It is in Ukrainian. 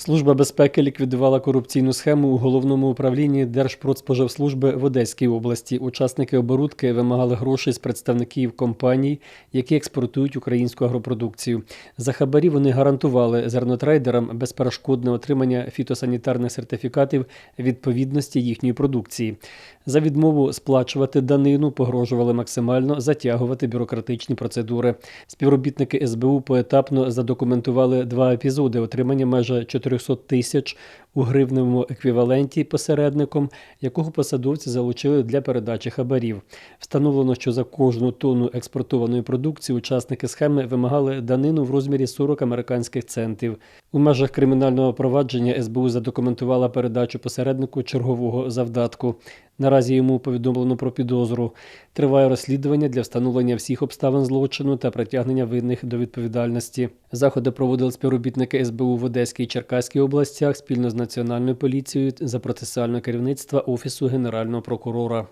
Служба безпеки ліквідувала корупційну схему у головному управлінні Держпродспоживслужби в Одеській області. Учасники оборудки вимагали грошей з представників компаній, які експортують українську агропродукцію. За хабарі вони гарантували зернотрейдерам безперешкодне отримання фітосанітарних сертифікатів відповідності їхньої продукції. За відмову сплачувати данину погрожували максимально затягувати бюрократичні процедури. Співробітники СБУ поетапно задокументували два епізоди отримання майже 400 тисяч у гривневому еквіваленті посередником, якого посадовці залучили для передачі хабарів. Встановлено, що за кожну тонну експортованої продукції учасники схеми вимагали данину в розмірі 40 американських центів. У межах кримінального провадження СБУ задокументувала передачу посереднику чергового завдатку. Наразі йому повідомлено про підозру. Триває розслідування для встановлення всіх обставин злочину та притягнення винних до відповідальності. Заходи проводили співробітники СБУ в Одеській і Черкаській областях спільно з Національною поліцією за процесуальне керівництва Офісу Генерального прокурора.